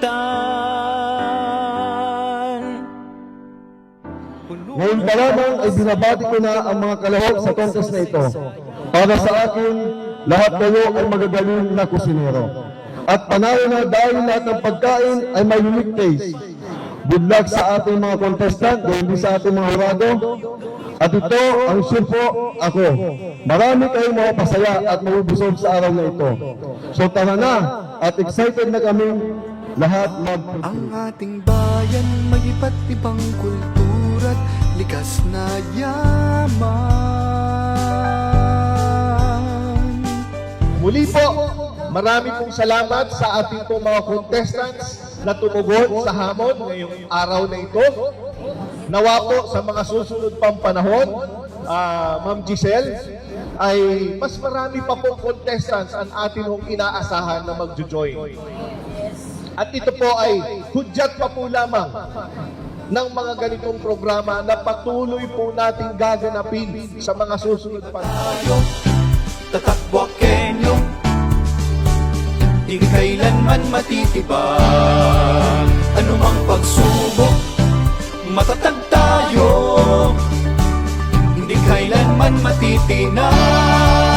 kalangitan. Ngayon pa lamang ay binabati ko na ang mga kalahok sa contest na ito para sa akin lahat kayo ay magagaling na kusinero. At panayo na dahil lahat ng pagkain ay may unique taste. Good luck sa ating mga contestant, hindi sa ating mga hurado. At ito, ang sure po, ako. Marami kayong mapasaya at mabubusog sa araw na ito. So tara na, at excited na kami lahat mag Ang ating bayan may iba't ibang kultura't likas na yaman. Muli po, marami pong salamat sa ating mga contestants na tumugon sa hamon ngayong araw na ito. Nawa po sa mga susunod pang panahon, ah, Ma'am Giselle, ay mas marami pa pong contestants ang atin hong inaasahan na magjo-join. At ito po ay hudyat pa po lamang ng mga ganitong programa na patuloy po nating gaganapin sa mga susunod pa. Tayo, tatakwakenyo, di kailanman matitibag. Anumang pagsubok, matatag man matitinaw